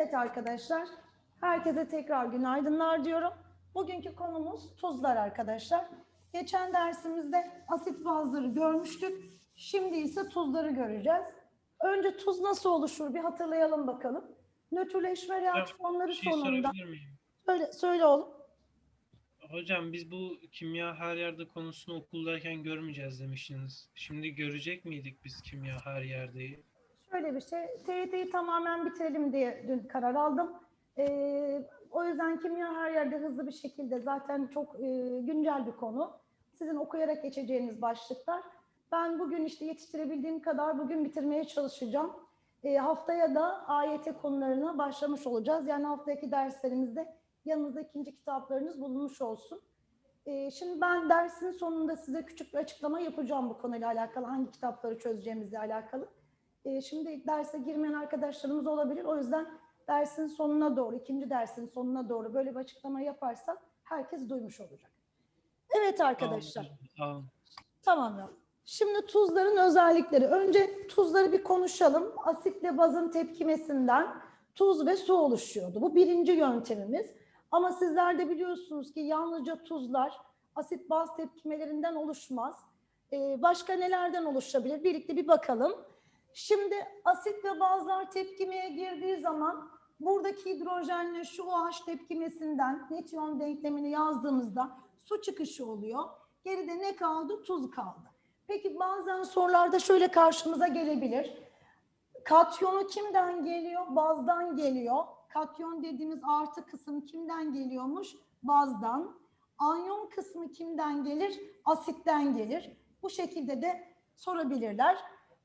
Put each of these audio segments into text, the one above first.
Evet arkadaşlar, herkese tekrar günaydınlar diyorum. Bugünkü konumuz tuzlar arkadaşlar. Geçen dersimizde asit bazları görmüştük. Şimdi ise tuzları göreceğiz. Önce tuz nasıl oluşur bir hatırlayalım bakalım. Nötrleşme reaksiyonları şey sonunda... Söyle, söyle oğlum. Hocam biz bu kimya her yerde konusunu okuldayken görmeyeceğiz demiştiniz. Şimdi görecek miydik biz kimya her yerdeyi? Şöyle bir şey, TYT'yi tamamen bitirelim diye dün karar aldım. Ee, o yüzden kimya her yerde hızlı bir şekilde zaten çok e, güncel bir konu. Sizin okuyarak geçeceğiniz başlıklar. Ben bugün işte yetiştirebildiğim kadar bugün bitirmeye çalışacağım. Ee, haftaya da AYT konularına başlamış olacağız. Yani haftaki derslerimizde yanınızda ikinci kitaplarınız bulunmuş olsun. Ee, şimdi ben dersin sonunda size küçük bir açıklama yapacağım bu konuyla alakalı. Hangi kitapları çözeceğimizle alakalı. E, şimdi derse girmeyen arkadaşlarımız olabilir. O yüzden dersin sonuna doğru, ikinci dersin sonuna doğru böyle bir açıklama yaparsak herkes duymuş olacak. Evet arkadaşlar. Tamam. Tamam. Şimdi tuzların özellikleri. Önce tuzları bir konuşalım. Asitle bazın tepkimesinden tuz ve su oluşuyordu. Bu birinci yöntemimiz. Ama sizler de biliyorsunuz ki yalnızca tuzlar asit baz tepkimelerinden oluşmaz. Ee, başka nelerden oluşabilir? Birlikte bir bakalım. Şimdi asit ve bazlar tepkimeye girdiği zaman buradaki hidrojenle şu OH tepkimesinden netyon denklemini yazdığımızda su çıkışı oluyor. Geride ne kaldı? Tuz kaldı. Peki bazen sorularda şöyle karşımıza gelebilir. Katyonu kimden geliyor? Bazdan geliyor. Katyon dediğimiz artı kısım kimden geliyormuş? Bazdan. Anyon kısmı kimden gelir? Asitten gelir. Bu şekilde de sorabilirler.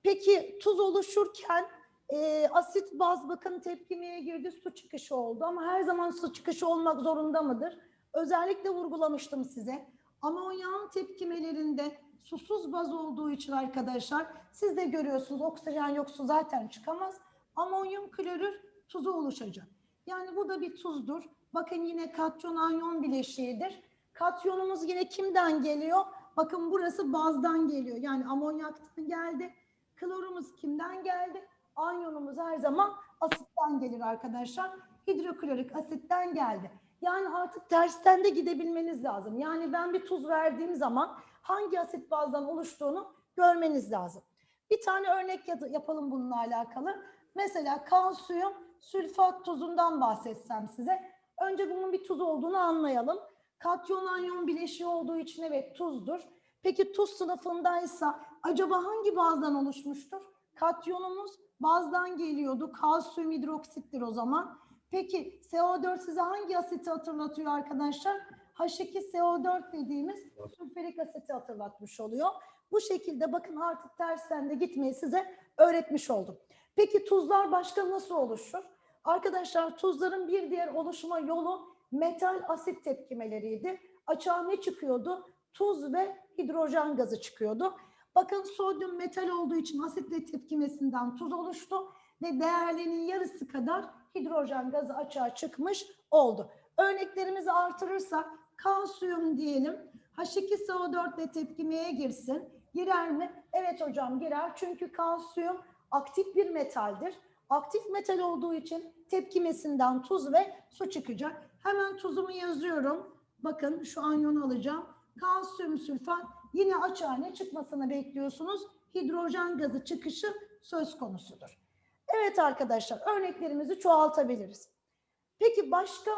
Peki tuz oluşurken e, asit baz bakın tepkimeye girdi su çıkışı oldu ama her zaman su çıkışı olmak zorunda mıdır? Özellikle vurgulamıştım size. Amonyan tepkimelerinde susuz baz olduğu için arkadaşlar siz de görüyorsunuz oksijen yok su zaten çıkamaz. Amonyum klorür tuzu oluşacak. Yani bu da bir tuzdur. Bakın yine katyon anyon bileşiğidir. Katyonumuz yine kimden geliyor? Bakın burası bazdan geliyor. Yani amonyaktan geldi. Klorumuz kimden geldi? Anyonumuz her zaman asitten gelir arkadaşlar. Hidroklorik asitten geldi. Yani artık tersten de gidebilmeniz lazım. Yani ben bir tuz verdiğim zaman hangi asit bazdan oluştuğunu görmeniz lazım. Bir tane örnek yap- yapalım bununla alakalı. Mesela kalsiyum sülfat tuzundan bahsetsem size. Önce bunun bir tuz olduğunu anlayalım. Katyon anyon bileşiği olduğu için evet tuzdur. Peki tuz sınıfındaysa acaba hangi bazdan oluşmuştur? Katyonumuz bazdan geliyordu. Kalsiyum hidroksittir o zaman. Peki CO4 size hangi asiti hatırlatıyor arkadaşlar? H2SO4 dediğimiz sülfürik asiti hatırlatmış oluyor. Bu şekilde bakın artık tersten de gitmeyi size öğretmiş oldum. Peki tuzlar başka nasıl oluşur? Arkadaşlar tuzların bir diğer oluşma yolu metal asit tepkimeleriydi. Açığa ne çıkıyordu? Tuz ve hidrojen gazı çıkıyordu. Bakın sodyum metal olduğu için asitle tepkimesinden tuz oluştu ve değerlerinin yarısı kadar hidrojen gazı açığa çıkmış oldu. Örneklerimizi artırırsak kalsiyum diyelim H2SO4 ile tepkimeye girsin. Girer mi? Evet hocam girer. Çünkü kalsiyum aktif bir metaldir. Aktif metal olduğu için tepkimesinden tuz ve su çıkacak. Hemen tuzumu yazıyorum. Bakın şu anyonu alacağım. Kalsiyum sülfat yine açığa çıkmasını bekliyorsunuz? Hidrojen gazı çıkışı söz konusudur. Evet arkadaşlar örneklerimizi çoğaltabiliriz. Peki başka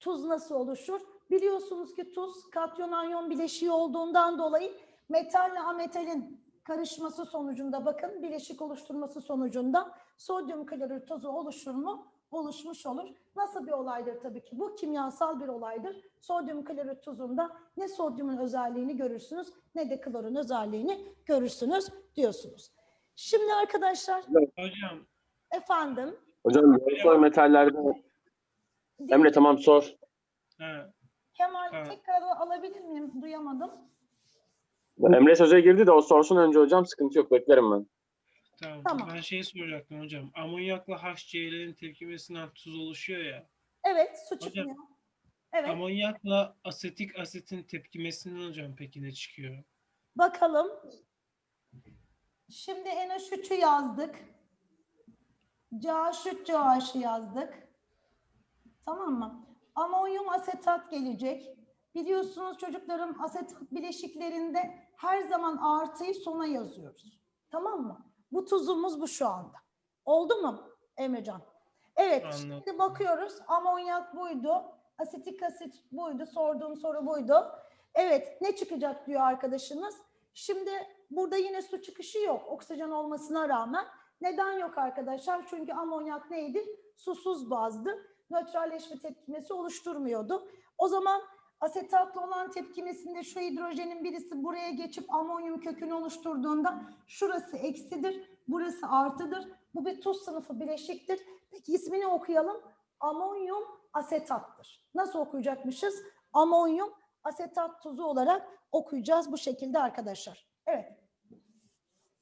tuz nasıl oluşur? Biliyorsunuz ki tuz katyon anyon bileşiği olduğundan dolayı metalle ametalin karışması sonucunda bakın bileşik oluşturması sonucunda sodyum klorür tozu oluşur mu? Oluşmuş olur. Nasıl bir olaydır tabii ki? Bu kimyasal bir olaydır. Sodyum klorür tuzunda ne sodyumun özelliğini görürsünüz ne de klorun özelliğini görürsünüz diyorsunuz. Şimdi arkadaşlar Hocam efendim Hocam soy metallerde Emre tamam sor. he, Kemal Evet. tekrar alabilir miyim? Duyamadım. Emre söze girdi de o sorsun önce hocam sıkıntı yok beklerim ben. Tamam. Tamam. Ben şey soracaktım hocam. Amonyakla HCl'nin tepkimesinden tuz oluşuyor ya. Evet su çıkmıyor. Evet Amonyakla asetik asitin tepkimesinden hocam peki ne çıkıyor? bakalım. Şimdi NH3'ü yazdık. CH3 CH'ı yazdık. Tamam mı? Amonyum asetat gelecek. Biliyorsunuz çocuklarım asetat bileşiklerinde her zaman artıyı sona yazıyoruz. Tamam mı? Bu tuzumuz bu şu anda. Oldu mu Emrecan? Evet, Anladım. şimdi bakıyoruz. Amonyak buydu. Asetik asit buydu. Sorduğum soru buydu. Evet, ne çıkacak diyor arkadaşınız. Şimdi burada yine su çıkışı yok oksijen olmasına rağmen. Neden yok arkadaşlar? Çünkü amonyak neydi? Susuz bazdı. Nötralleşme tepkimesi oluşturmuyordu. O zaman asetatlı olan tepkimesinde şu hidrojenin birisi buraya geçip amonyum kökünü oluşturduğunda şurası eksidir, burası artıdır. Bu bir tuz sınıfı bileşiktir. Peki ismini okuyalım. Amonyum asetattır. Nasıl okuyacakmışız? Amonyum asetat tuzu olarak okuyacağız bu şekilde arkadaşlar. Evet.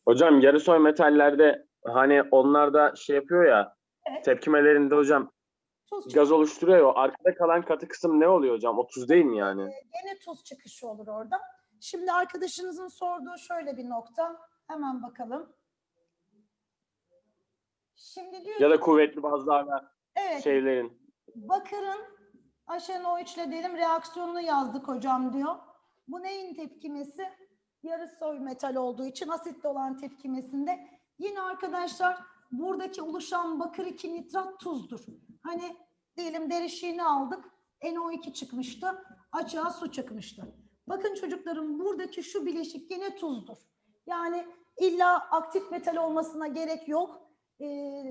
Hocam yarı soy metallerde hani onlar da şey yapıyor ya Evet. tepkimelerinde hocam Tuz gaz oluşturuyor arkada kalan katı kısım ne oluyor hocam? O tuz değil mi yani? Gene tuz çıkışı olur orada. Şimdi arkadaşınızın sorduğu şöyle bir nokta. Hemen bakalım. Şimdi diyor Ya ki, da kuvvetli bazlarla evet, şeylerin. Bakır'ın HNO3 ile diyelim reaksiyonunu yazdık hocam diyor. Bu neyin tepkimesi? Yarı soy metal olduğu için asitli olan tepkimesinde. Yine arkadaşlar buradaki oluşan bakır 2 nitrat tuzdur. Hani diyelim derişiğini aldık. NO2 çıkmıştı. Açığa su çıkmıştı. Bakın çocuklarım buradaki şu bileşik yine tuzdur. Yani illa aktif metal olmasına gerek yok. Ee,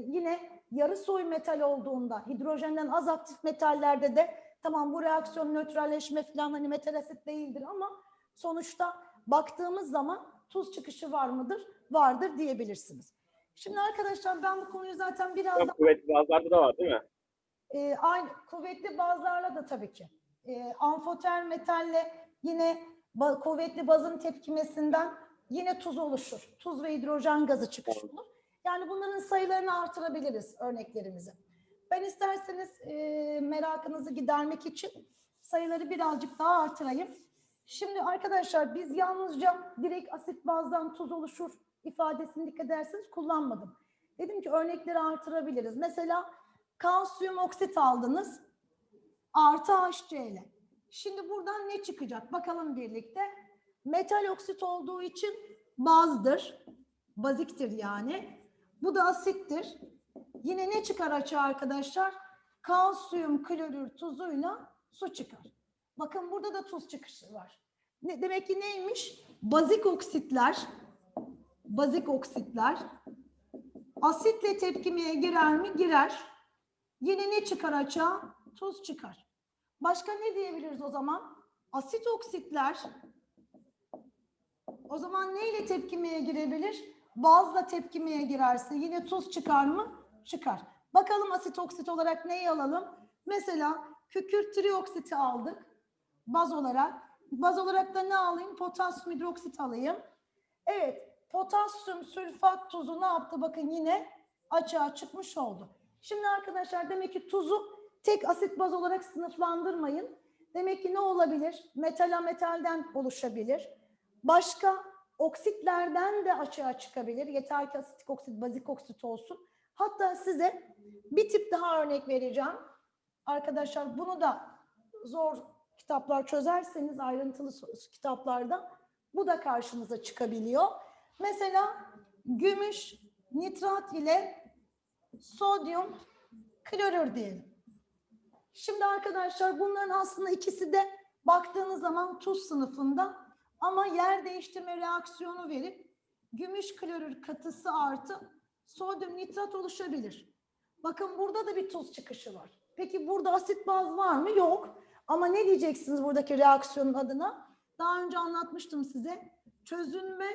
yine yarı soy metal olduğunda hidrojenden az aktif metallerde de tamam bu reaksiyon nötralleşme falan hani metal asit değildir ama sonuçta baktığımız zaman tuz çıkışı var mıdır? Vardır diyebilirsiniz. Şimdi arkadaşlar ben bu konuyu zaten biraz daha kuvvetli bazlarda da var değil mi? e, aynı kuvvetli bazlarla da tabii ki. E, amfoter metalle yine ba- kuvvetli bazın tepkimesinden yine tuz oluşur. Tuz ve hidrojen gazı çıkış olur. Yani bunların sayılarını artırabiliriz örneklerimizi. Ben isterseniz e, merakınızı gidermek için sayıları birazcık daha artırayım. Şimdi arkadaşlar biz yalnızca direkt asit bazdan tuz oluşur ifadesini dikkat ederseniz kullanmadım. Dedim ki örnekleri artırabiliriz. Mesela kalsiyum oksit aldınız artı HCl. Şimdi buradan ne çıkacak? Bakalım birlikte. Metal oksit olduğu için bazdır. Baziktir yani. Bu da asittir. Yine ne çıkar açığa arkadaşlar? Kalsiyum klorür tuzuyla su çıkar. Bakın burada da tuz çıkışı var. Ne, demek ki neymiş? Bazik oksitler, bazik oksitler asitle tepkimeye girer mi? Girer. Yine ne çıkar açığa? Tuz çıkar. Başka ne diyebiliriz o zaman? Asit oksitler o zaman neyle tepkimeye girebilir? Bazla tepkimeye girerse yine tuz çıkar mı? Çıkar. Bakalım asit oksit olarak neyi alalım? Mesela kükürt trioksiti aldık baz olarak. Baz olarak da ne alayım? Potasyum hidroksit alayım. Evet, potasyum sülfat tuzu ne yaptı? Bakın yine açığa çıkmış oldu. Şimdi arkadaşlar demek ki tuzu tek asit baz olarak sınıflandırmayın. Demek ki ne olabilir? Metala metalden oluşabilir. Başka oksitlerden de açığa çıkabilir. Yeter ki asitik oksit, bazik oksit olsun. Hatta size bir tip daha örnek vereceğim. Arkadaşlar bunu da zor kitaplar çözerseniz ayrıntılı kitaplarda bu da karşımıza çıkabiliyor. Mesela gümüş nitrat ile sodyum klorür diyelim. Şimdi arkadaşlar bunların aslında ikisi de baktığınız zaman tuz sınıfında ama yer değiştirme reaksiyonu verip gümüş klorür katısı artı sodyum nitrat oluşabilir. Bakın burada da bir tuz çıkışı var. Peki burada asit baz var mı? Yok. Ama ne diyeceksiniz buradaki reaksiyonun adına? Daha önce anlatmıştım size. Çözünme,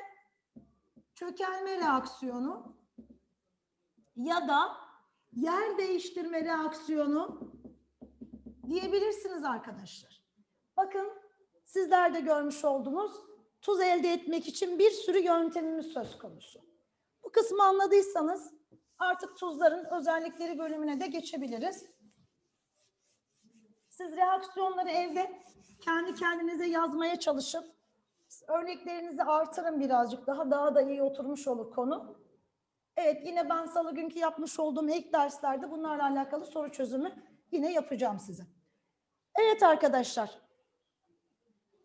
çökelme reaksiyonu ya da yer değiştirme reaksiyonu diyebilirsiniz arkadaşlar. Bakın sizler de görmüş oldunuz. Tuz elde etmek için bir sürü yöntemimiz söz konusu. Bu kısmı anladıysanız artık tuzların özellikleri bölümüne de geçebiliriz. Siz reaksiyonları evde kendi kendinize yazmaya çalışın. Örneklerinizi artırın birazcık daha daha da iyi oturmuş olur konu. Evet yine ben salı günkü yapmış olduğum ilk derslerde bunlarla alakalı soru çözümü yine yapacağım size. Evet arkadaşlar.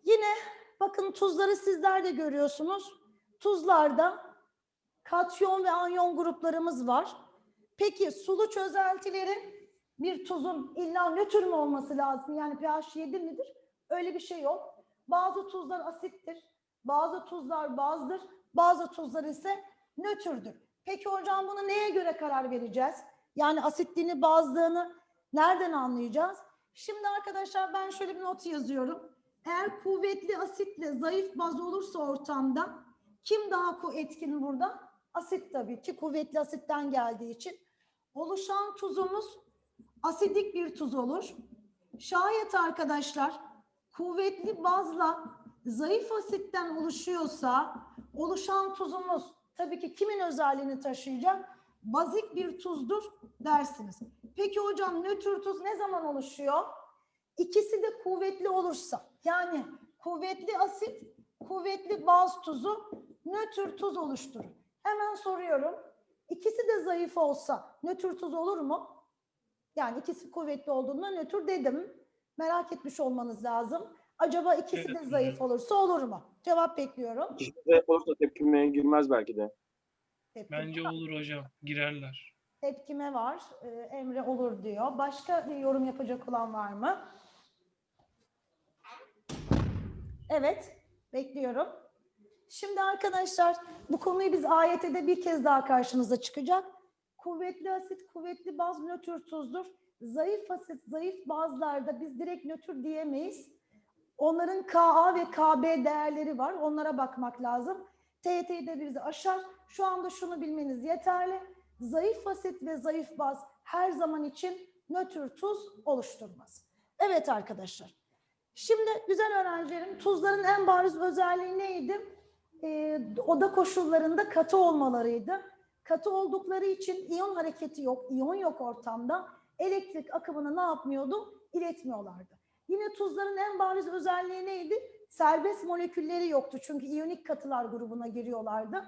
Yine bakın tuzları sizler de görüyorsunuz. Tuzlarda katyon ve anyon gruplarımız var. Peki sulu çözeltileri bir tuzun illa nötr mü olması lazım? Yani pH 7 midir? Öyle bir şey yok. Bazı tuzlar asittir, bazı tuzlar bazdır, bazı tuzlar ise nötrdür. Peki hocam bunu neye göre karar vereceğiz? Yani asitliğini, bazlığını nereden anlayacağız? Şimdi arkadaşlar ben şöyle bir not yazıyorum. Eğer kuvvetli asitle zayıf baz olursa ortamda kim daha etkin burada? Asit tabii ki kuvvetli asitten geldiği için. Oluşan tuzumuz asidik bir tuz olur. Şayet arkadaşlar kuvvetli bazla zayıf asitten oluşuyorsa oluşan tuzumuz tabii ki kimin özelliğini taşıyacak? Bazik bir tuzdur dersiniz. Peki hocam nötr tuz ne zaman oluşuyor? İkisi de kuvvetli olursa yani kuvvetli asit, kuvvetli baz tuzu nötr tuz oluşturur. Hemen soruyorum. İkisi de zayıf olsa nötr tuz olur mu? Yani ikisi kuvvetli olduğunda nötr dedim. Merak etmiş olmanız lazım. Acaba ikisi de zayıf olursa olur mu? Cevap bekliyorum. Kişi de olursa tepkimeye girmez belki de. Tepki- Bence olur hocam. Girerler. Tepkime var. Ee, Emre olur diyor. Başka bir yorum yapacak olan var mı? Evet, bekliyorum. Şimdi arkadaşlar bu konuyu biz AYT'de bir kez daha karşımıza çıkacak. Kuvvetli asit, kuvvetli baz nötr tuzdur. Zayıf asit, zayıf bazlarda biz direkt nötr diyemeyiz. Onların Ka ve Kb değerleri var. Onlara bakmak lazım. TYT'yi de bizi aşar. Şu anda şunu bilmeniz yeterli. Zayıf asit ve zayıf baz her zaman için nötr tuz oluşturmaz. Evet arkadaşlar. Şimdi güzel öğrencilerim tuzların en bariz özelliği neydi? Ee, oda koşullarında katı olmalarıydı. Katı oldukları için iyon hareketi yok, iyon yok ortamda. Elektrik akımını ne yapmıyordu? İletmiyorlardı. Yine tuzların en bariz özelliği neydi? Serbest molekülleri yoktu çünkü iyonik katılar grubuna giriyorlardı.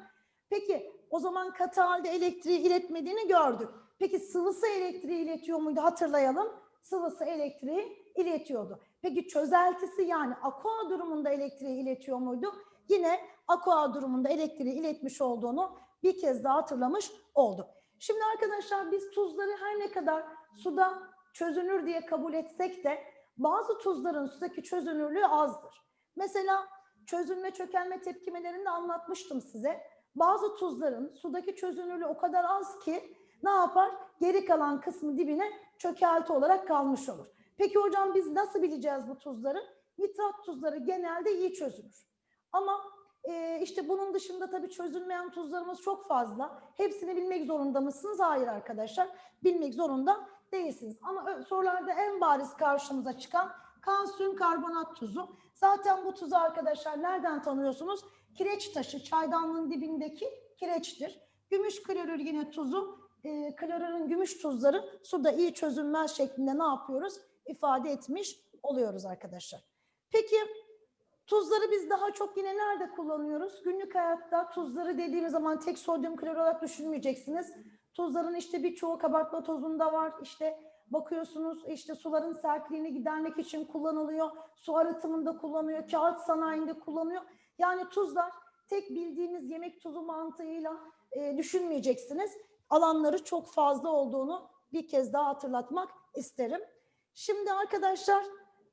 Peki o zaman katı halde elektriği iletmediğini gördük. Peki sıvısı elektriği iletiyor muydu? Hatırlayalım. Sıvısı elektriği iletiyordu. Peki çözeltisi yani aqua durumunda elektriği iletiyor muydu? Yine aqua durumunda elektriği iletmiş olduğunu bir kez daha hatırlamış olduk. Şimdi arkadaşlar biz tuzları her ne kadar suda çözünür diye kabul etsek de bazı tuzların sudaki çözünürlüğü azdır. Mesela çözünme çökelme tepkimelerinde anlatmıştım size. Bazı tuzların sudaki çözünürlüğü o kadar az ki ne yapar? Geri kalan kısmı dibine çökelti olarak kalmış olur. Peki hocam biz nasıl bileceğiz bu tuzları? Nitrat tuzları genelde iyi çözünür. Ama e, işte bunun dışında tabii çözülmeyen tuzlarımız çok fazla. Hepsini bilmek zorunda mısınız? Hayır arkadaşlar. Bilmek zorunda değilsiniz. Ama sorularda en bariz karşımıza çıkan kalsiyum karbonat tuzu. Zaten bu tuzu arkadaşlar nereden tanıyorsunuz? Kireç taşı, çaydanlığın dibindeki kireçtir. Gümüş klorür yine tuzu. E, klorürün gümüş tuzları suda iyi çözünmez şeklinde ne yapıyoruz? İfade etmiş oluyoruz arkadaşlar. Peki tuzları biz daha çok yine nerede kullanıyoruz? Günlük hayatta tuzları dediğimiz zaman tek sodyum klor olarak düşünmeyeceksiniz. Tuzların işte birçoğu kabartma tozunda var. İşte bakıyorsunuz işte suların sertliğini gidermek için kullanılıyor. Su arıtımında kullanılıyor. Kağıt sanayinde kullanıyor. Yani tuzlar tek bildiğimiz yemek tuzu mantığıyla e, düşünmeyeceksiniz. Alanları çok fazla olduğunu bir kez daha hatırlatmak isterim. Şimdi arkadaşlar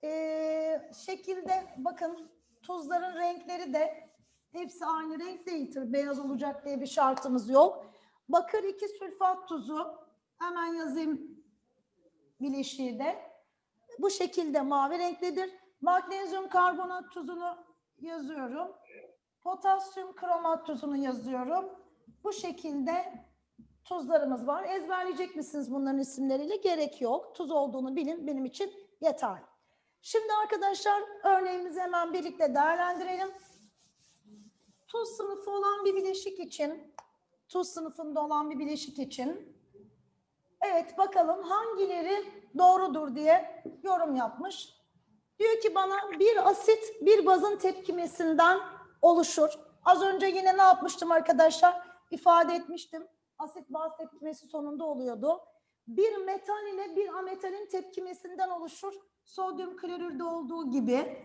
e, şekilde bakın tuzların renkleri de hepsi aynı renk değildir. Beyaz olacak diye bir şartımız yok. Bakır 2 sülfat tuzu hemen yazayım bileşiği de. Bu şekilde mavi renklidir. Magnezyum karbonat tuzunu yazıyorum. Potasyum kromat tuzunu yazıyorum. Bu şekilde tuzlarımız var. Ezberleyecek misiniz bunların isimleriyle? Gerek yok. Tuz olduğunu bilin benim için yeterli. Şimdi arkadaşlar örneğimizi hemen birlikte değerlendirelim. Tuz sınıfı olan bir bileşik için, tuz sınıfında olan bir bileşik için evet bakalım hangileri doğrudur diye yorum yapmış. Diyor ki bana bir asit bir bazın tepkimesinden oluşur. Az önce yine ne yapmıştım arkadaşlar? İfade etmiştim. asit baz tepkimesi sonunda oluyordu. Bir metal ile bir ametalin tepkimesinden oluşur. Sodyum klorürde olduğu gibi.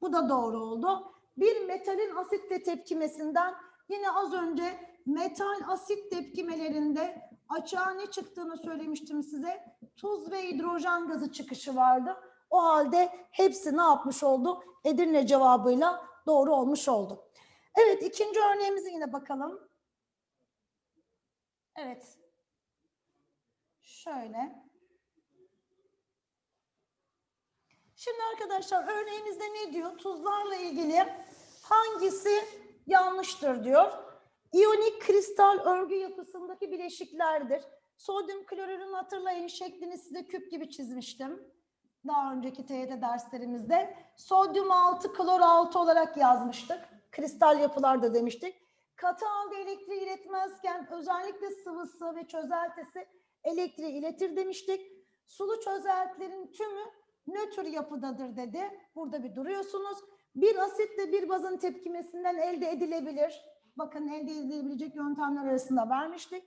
Bu da doğru oldu. Bir metalin asitle tepkimesinden yine az önce metal asit tepkimelerinde açığa ne çıktığını söylemiştim size. Tuz ve hidrojen gazı çıkışı vardı. O halde hepsi ne yapmış oldu? Edirne cevabıyla doğru olmuş oldu. Evet ikinci örneğimize yine bakalım. Evet. Şöyle. Şimdi arkadaşlar örneğimizde ne diyor? Tuzlarla ilgili hangisi yanlıştır diyor. İyonik kristal örgü yapısındaki bileşiklerdir. Sodyum klorürün hatırlayın şeklini size küp gibi çizmiştim. Daha önceki TYT derslerimizde. Sodyum 6 klor 6 olarak yazmıştık. Kristal yapılarda demiştik. Katı halde elektriği iletmezken özellikle sıvısı ve çözeltisi elektriği iletir demiştik. Sulu çözeltilerin tümü nötr yapıdadır dedi. Burada bir duruyorsunuz. Bir asitle bir bazın tepkimesinden elde edilebilir. Bakın elde edilebilecek yöntemler arasında vermiştik.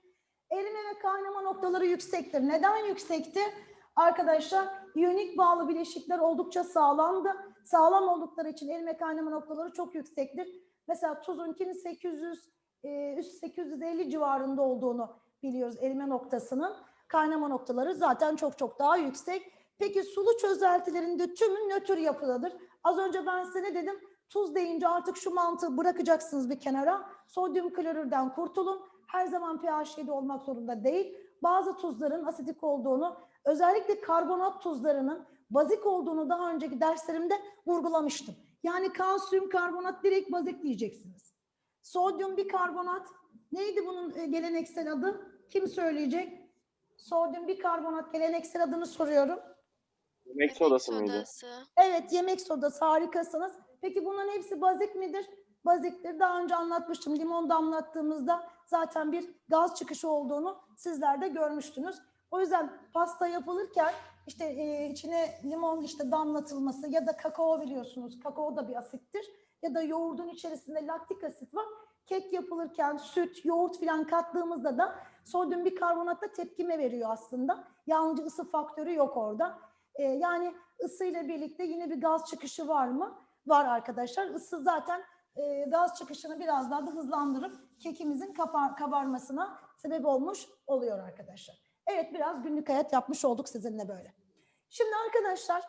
Erime ve kaynama noktaları yüksektir. Neden yüksekti? Arkadaşlar iyonik bağlı bileşikler oldukça sağlamdı. Sağlam oldukları için erime kaynama noktaları çok yüksektir. Mesela tuzunkinin 800 e, üst 850 civarında olduğunu biliyoruz erime noktasının. Kaynama noktaları zaten çok çok daha yüksek. Peki sulu çözeltilerinde tümü nötr yapıdadır. Az önce ben size ne dedim? Tuz deyince artık şu mantığı bırakacaksınız bir kenara. Sodyum klorürden kurtulun. Her zaman pH 7 olmak zorunda değil. Bazı tuzların asidik olduğunu, özellikle karbonat tuzlarının bazik olduğunu daha önceki derslerimde vurgulamıştım. Yani kalsiyum karbonat direkt bazik diyeceksiniz. Sodyum bikarbonat neydi bunun e, geleneksel adı? Kim söyleyecek? Sodyum bikarbonat geleneksel adını soruyorum. Yemek sodası mıydı? sodası. Evet yemek sodası harikasınız. Peki bunların hepsi bazik midir? Baziktir. Daha önce anlatmıştım. Limon damlattığımızda zaten bir gaz çıkışı olduğunu sizler de görmüştünüz. O yüzden pasta yapılırken işte e, içine limon işte damlatılması ya da kakao biliyorsunuz. Kakao da bir asittir. Ya da yoğurdun içerisinde laktik asit var. Kek yapılırken süt, yoğurt falan kattığımızda da sodyum bikarbonatla tepkime veriyor aslında. Yalnızca ısı faktörü yok orada. E, yani ısıyla birlikte yine bir gaz çıkışı var mı? Var arkadaşlar. Isı zaten e, gaz çıkışını biraz daha da hızlandırıp kekimizin kapar, kabarmasına sebep olmuş oluyor arkadaşlar. Evet biraz günlük hayat yapmış olduk sizinle böyle. Şimdi arkadaşlar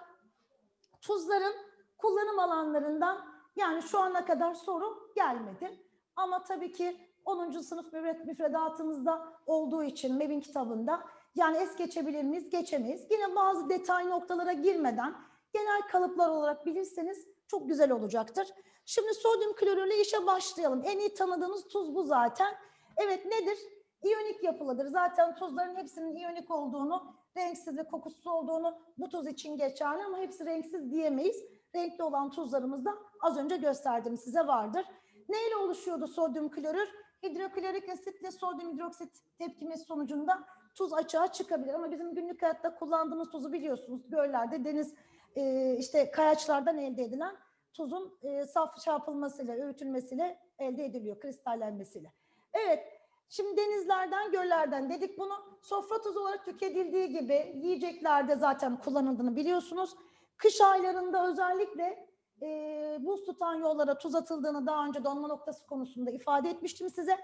tuzların kullanım alanlarından yani şu ana kadar soru gelmedi. Ama tabii ki 10. sınıf müfred- müfredatımızda olduğu için MEB'in kitabında yani es geçebilir miyiz? Geçemeyiz. Yine bazı detay noktalara girmeden genel kalıplar olarak bilirseniz çok güzel olacaktır. Şimdi sodyum klorürle işe başlayalım. En iyi tanıdığınız tuz bu zaten. Evet nedir? İyonik yapılıdır. Zaten tuzların hepsinin iyonik olduğunu, renksiz ve kokusuz olduğunu bu tuz için geçerli ama hepsi renksiz diyemeyiz. Renkli olan tuzlarımız da az önce gösterdim size vardır. Neyle oluşuyordu sodyum klorür? Hidroklorik asitle sodyum hidroksit tepkimesi sonucunda tuz açığa çıkabilir. Ama bizim günlük hayatta kullandığımız tuzu biliyorsunuz. Göllerde, deniz, e, işte kayaçlardan elde edilen tuzun e, saf çarpılmasıyla, öğütülmesiyle elde ediliyor, kristallenmesiyle. Evet, şimdi denizlerden, göllerden dedik bunu. Sofra tuzu olarak tüketildiği gibi yiyeceklerde zaten kullanıldığını biliyorsunuz. Kış aylarında özellikle e, buz tutan yollara tuz atıldığını daha önce donma noktası konusunda ifade etmiştim size.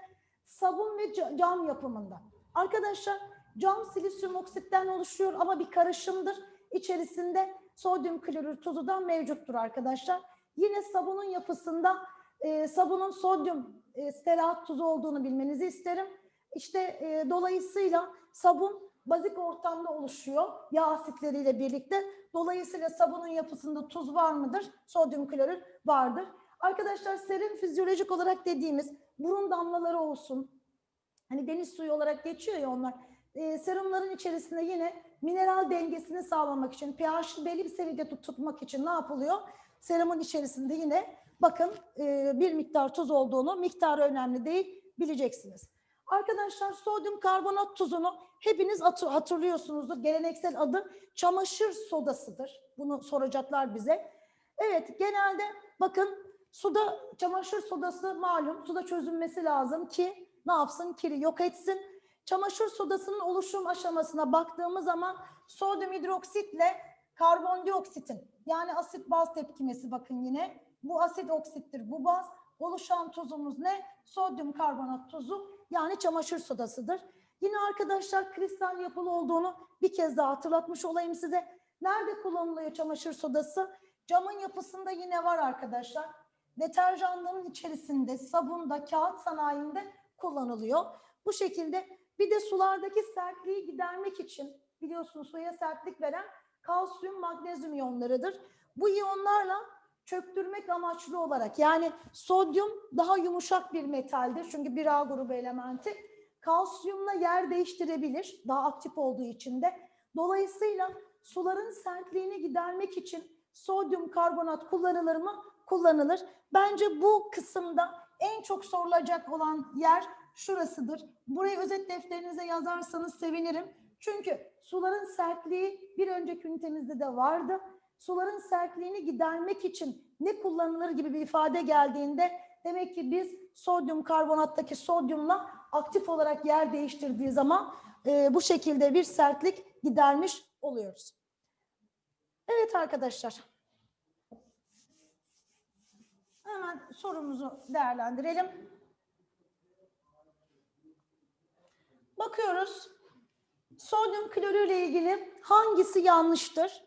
Sabun ve ca- cam yapımında. Arkadaşlar cam silisyum oksitten oluşuyor ama bir karışımdır. İçerisinde sodyum klorür tuzu da mevcuttur arkadaşlar. Yine sabunun yapısında e, sabunun sodyum e, stearat tuzu olduğunu bilmenizi isterim. İşte e, dolayısıyla sabun bazik ortamda oluşuyor yağ asitleriyle birlikte. Dolayısıyla sabunun yapısında tuz var mıdır? Sodyum klorür vardır. Arkadaşlar serin fizyolojik olarak dediğimiz burun damlaları olsun. Hani deniz suyu olarak geçiyor ya onlar. E, serumların içerisinde yine mineral dengesini sağlamak için, pH'i belli bir seviyede tut- tutmak için ne yapılıyor? Serumun içerisinde yine bakın e, bir miktar tuz olduğunu, miktarı önemli değil, bileceksiniz. Arkadaşlar sodyum karbonat tuzunu hepiniz hatır- hatırlıyorsunuzdur. Geleneksel adı çamaşır sodasıdır. Bunu soracaklar bize. Evet genelde bakın suda çamaşır sodası malum suda çözünmesi lazım ki ne yapsın kiri yok etsin. Çamaşır sodasının oluşum aşamasına baktığımız zaman sodyum hidroksitle karbondioksitin yani asit baz tepkimesi bakın yine bu asit oksittir bu baz oluşan tuzumuz ne? Sodyum karbonat tuzu yani çamaşır sodasıdır. Yine arkadaşlar kristal yapılı olduğunu bir kez daha hatırlatmış olayım size. Nerede kullanılıyor çamaşır sodası? Camın yapısında yine var arkadaşlar. Deterjanların içerisinde, sabunda, kağıt sanayinde kullanılıyor. Bu şekilde bir de sulardaki sertliği gidermek için biliyorsunuz suya sertlik veren kalsiyum, magnezyum iyonlarıdır. Bu iyonlarla çöktürmek amaçlı olarak yani sodyum daha yumuşak bir metaldir çünkü bir A grubu elementi. Kalsiyumla yer değiştirebilir daha aktif olduğu için de. Dolayısıyla suların sertliğini gidermek için sodyum karbonat kullanılır mı? Kullanılır. Bence bu kısımda en çok sorulacak olan yer şurasıdır. Burayı özet defterinize yazarsanız sevinirim. Çünkü suların sertliği bir önceki ünitemizde de vardı. Suların sertliğini gidermek için ne kullanılır gibi bir ifade geldiğinde demek ki biz sodyum karbonattaki sodyumla aktif olarak yer değiştirdiği zaman e, bu şekilde bir sertlik gidermiş oluyoruz. Evet arkadaşlar. Hemen sorumuzu değerlendirelim. Bakıyoruz. Sodyum klorür ile ilgili hangisi yanlıştır?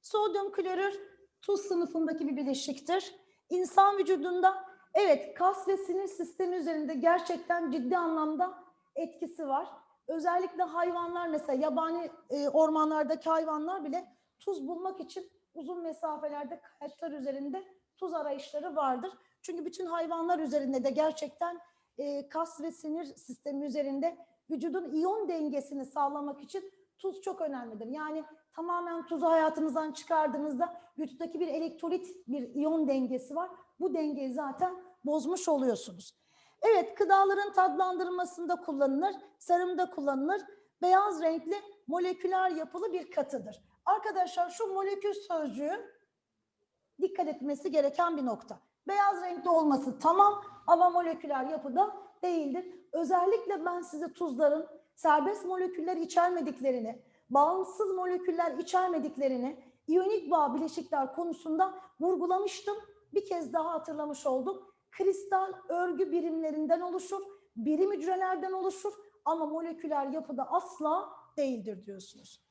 Sodyum klorür tuz sınıfındaki bir bileşiktir. İnsan vücudunda evet kas ve sinir sistemi üzerinde gerçekten ciddi anlamda etkisi var. Özellikle hayvanlar mesela yabani e, ormanlardaki hayvanlar bile tuz bulmak için uzun mesafelerde kayaçlar üzerinde tuz arayışları vardır. Çünkü bütün hayvanlar üzerinde de gerçekten e, kas ve sinir sistemi üzerinde vücudun iyon dengesini sağlamak için tuz çok önemlidir. Yani tamamen tuzu hayatımızdan çıkardığınızda vücuttaki bir elektrolit, bir iyon dengesi var. Bu dengeyi zaten bozmuş oluyorsunuz. Evet, gıdaların tatlandırılmasında kullanılır, sarımda kullanılır. Beyaz renkli moleküler yapılı bir katıdır. Arkadaşlar şu molekül sözcüğü dikkat etmesi gereken bir nokta. Beyaz renkli olması tamam ama moleküler yapıda değildir. Özellikle ben size tuzların serbest moleküller içermediklerini, bağımsız moleküller içermediklerini, iyonik bağ bileşikler konusunda vurgulamıştım. Bir kez daha hatırlamış olduk. Kristal örgü birimlerinden oluşur, birim hücrelerden oluşur ama moleküler yapıda asla değildir diyorsunuz.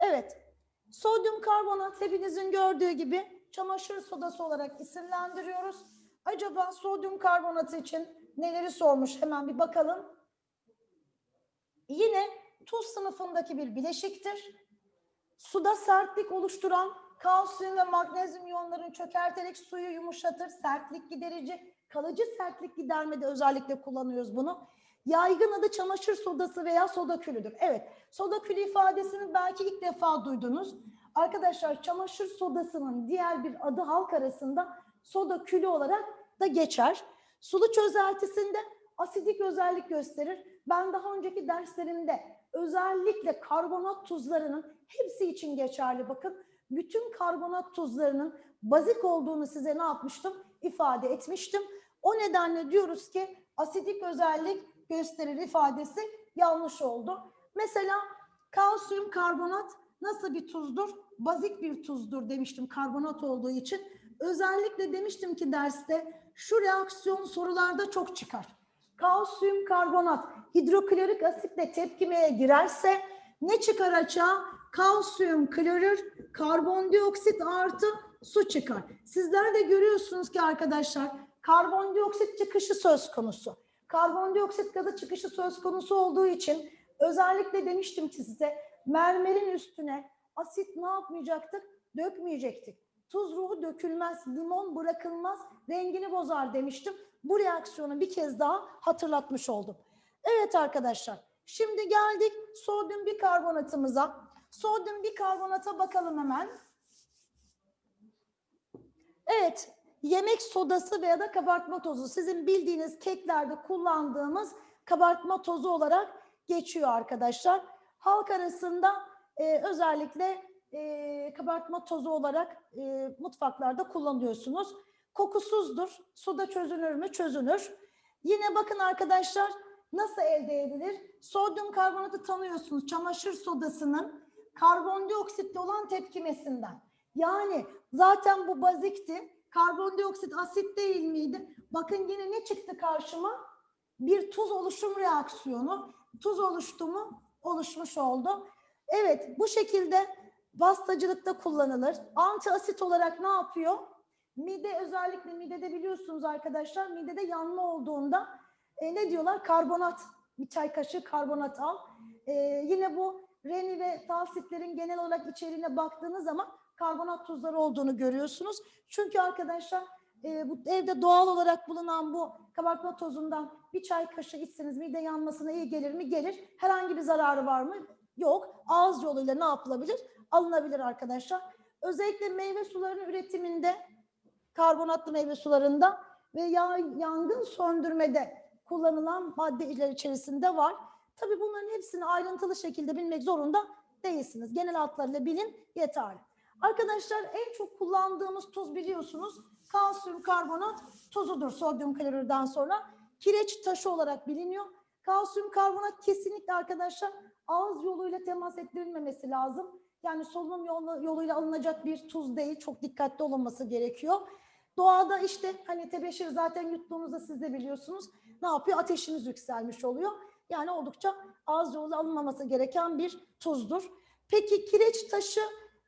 Evet, sodyum karbonat hepinizin gördüğü gibi çamaşır sodası olarak isimlendiriyoruz. Acaba sodyum karbonatı için neleri sormuş hemen bir bakalım. Yine tuz sınıfındaki bir bileşiktir. Suda sertlik oluşturan kalsiyum ve magnezyum iyonlarını çökerterek suyu yumuşatır, sertlik giderici, kalıcı sertlik gidermede özellikle kullanıyoruz bunu. Yaygın adı çamaşır sodası veya soda külüdür. Evet, soda külü ifadesini belki ilk defa duydunuz. Arkadaşlar çamaşır sodasının diğer bir adı halk arasında soda külü olarak da geçer. Sulu çözeltisinde asidik özellik gösterir. Ben daha önceki derslerimde özellikle karbonat tuzlarının hepsi için geçerli bakın. Bütün karbonat tuzlarının bazik olduğunu size ne yapmıştım? İfade etmiştim. O nedenle diyoruz ki asidik özellik gösterir ifadesi yanlış oldu. Mesela kalsiyum karbonat nasıl bir tuzdur? Bazik bir tuzdur demiştim karbonat olduğu için. Özellikle demiştim ki derste şu reaksiyon sorularda çok çıkar. Kalsiyum karbonat hidroklorik asitle tepkimeye girerse ne çıkar açığa? Kalsiyum klorür, karbondioksit artı su çıkar. Sizler de görüyorsunuz ki arkadaşlar karbondioksit çıkışı söz konusu. Karbondioksit gazı çıkışı söz konusu olduğu için özellikle demiştim ki size mermerin üstüne asit ne yapmayacaktık? Dökmeyecektik. Tuz ruhu dökülmez, limon bırakılmaz, rengini bozar demiştim. Bu reaksiyonu bir kez daha hatırlatmış oldum. Evet arkadaşlar, şimdi geldik sodyum bikarbonatımıza. Sodyum bikarbonata bakalım hemen. Evet, yemek sodası veya da kabartma tozu. Sizin bildiğiniz keklerde kullandığımız kabartma tozu olarak geçiyor arkadaşlar. Halk arasında e, özellikle e, kabartma tozu olarak e, mutfaklarda kullanıyorsunuz. Kokusuzdur. Suda çözünür mü? Çözünür. Yine bakın arkadaşlar nasıl elde edilir? Sodyum karbonatı tanıyorsunuz. Çamaşır sodasının karbondioksitle olan tepkimesinden. Yani zaten bu bazikti. Karbondioksit asit değil miydi? Bakın yine ne çıktı karşıma? Bir tuz oluşum reaksiyonu. Tuz oluştu mu? Oluşmuş oldu. Evet bu şekilde bastacılıkta kullanılır. Antiasit olarak ne yapıyor? Mide özellikle midede biliyorsunuz arkadaşlar midede yanma olduğunda e, ne diyorlar? Karbonat. Bir çay kaşığı karbonat al. E, yine bu reni ve talsitlerin genel olarak içeriğine baktığınız zaman karbonat tuzları olduğunu görüyorsunuz. Çünkü arkadaşlar e, bu evde doğal olarak bulunan bu kabartma tozundan bir çay kaşığı içseniz mide yanmasına iyi gelir mi? Gelir. Herhangi bir zararı var mı? Yok. Ağız yoluyla ne yapılabilir? Alınabilir arkadaşlar. Özellikle meyve sularının üretiminde karbonatlı meyve sularında ve yağ, yangın söndürmede kullanılan maddeler içerisinde var. Tabii bunların hepsini ayrıntılı şekilde bilmek zorunda değilsiniz. Genel hatlarıyla bilin yeterli. Arkadaşlar en çok kullandığımız tuz biliyorsunuz kalsiyum karbonat tuzudur sodyum klorürden sonra. Kireç taşı olarak biliniyor. Kalsiyum karbonat kesinlikle arkadaşlar ağız yoluyla temas ettirilmemesi lazım. Yani solunum yolu, yoluyla alınacak bir tuz değil. Çok dikkatli olunması gerekiyor. Doğada işte hani tebeşir zaten yuttuğunuzda siz de biliyorsunuz. Ne yapıyor? Ateşiniz yükselmiş oluyor. Yani oldukça ağız yoluyla alınmaması gereken bir tuzdur. Peki kireç taşı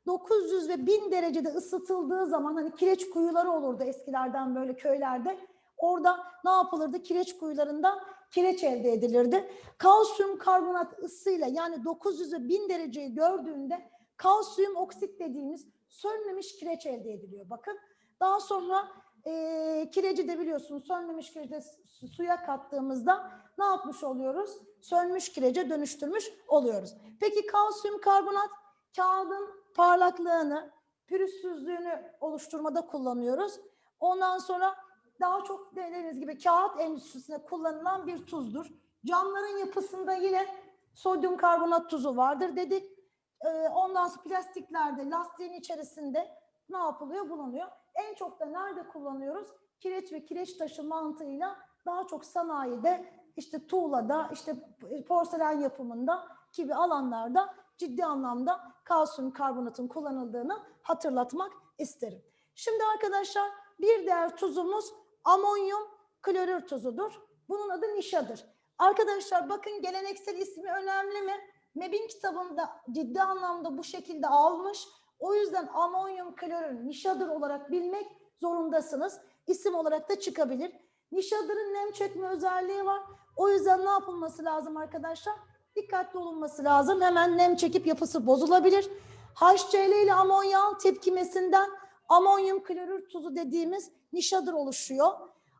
900 ve 1000 derecede ısıtıldığı zaman hani kireç kuyuları olurdu eskilerden böyle köylerde. Orada ne yapılırdı? Kireç kuyularında kireç elde edilirdi. Kalsiyum karbonat ısıyla yani 900 ve 1000 dereceyi gördüğünde kalsiyum oksit dediğimiz sönmemiş kireç elde ediliyor. Bakın daha sonra e, kireci de biliyorsunuz sönmemiş kireci su- suya kattığımızda ne yapmış oluyoruz? Sönmüş kirece dönüştürmüş oluyoruz. Peki kalsiyum karbonat kağıdın parlaklığını, pürüzsüzlüğünü oluşturmada kullanıyoruz. Ondan sonra daha çok dediğiniz gibi kağıt endüstrisinde kullanılan bir tuzdur. Camların yapısında yine sodyum karbonat tuzu vardır dedik. Ee, ondan sonra plastiklerde, lastiğin içerisinde ne yapılıyor? Bulunuyor. En çok da nerede kullanıyoruz? Kireç ve kireç taşı mantığıyla daha çok sanayide, işte tuğlada, işte porselen yapımında gibi alanlarda ciddi anlamda kalsiyum karbonatın kullanıldığını hatırlatmak isterim. Şimdi arkadaşlar bir diğer tuzumuz amonyum klorür tuzudur. Bunun adı nişadır. Arkadaşlar bakın geleneksel ismi önemli mi? MEB'in kitabında ciddi anlamda bu şekilde almış. O yüzden amonyum klorür nişadır olarak bilmek zorundasınız. İsim olarak da çıkabilir. Nişadırın nem çekme özelliği var. O yüzden ne yapılması lazım arkadaşlar? Dikkatli olunması lazım. Hemen nem çekip yapısı bozulabilir. HCl ile amonyağın tepkimesinden amonyum klorür tuzu dediğimiz nişadır oluşuyor.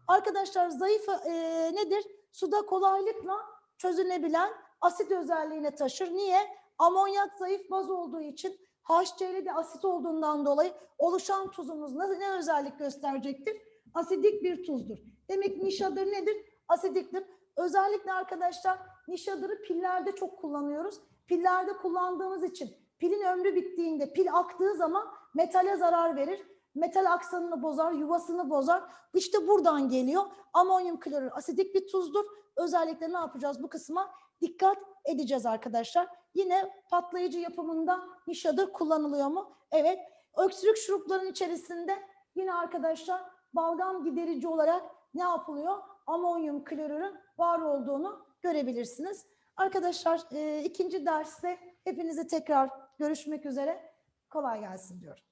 Arkadaşlar zayıf e, nedir? Suda kolaylıkla çözünebilen asit özelliğine taşır. Niye? Amonyak zayıf baz olduğu için HCl de asit olduğundan dolayı oluşan tuzumuz ne, özellik gösterecektir? Asidik bir tuzdur. Demek nişadır nedir? Asidiktir. Özellikle arkadaşlar nişadırı pillerde çok kullanıyoruz. Pillerde kullandığımız için pilin ömrü bittiğinde pil aktığı zaman metale zarar verir. Metal aksanını bozar, yuvasını bozar. İşte buradan geliyor. Amonyum klorür asidik bir tuzdur. Özellikle ne yapacağız bu kısma? Dikkat edeceğiz arkadaşlar. Yine patlayıcı yapımında nişadır kullanılıyor mu? Evet. Öksürük şuruplarının içerisinde yine arkadaşlar balgam giderici olarak ne yapılıyor? Amonyum klorürün var olduğunu görebilirsiniz. Arkadaşlar e, ikinci derste hepinize tekrar görüşmek üzere. Kolay gelsin diyorum.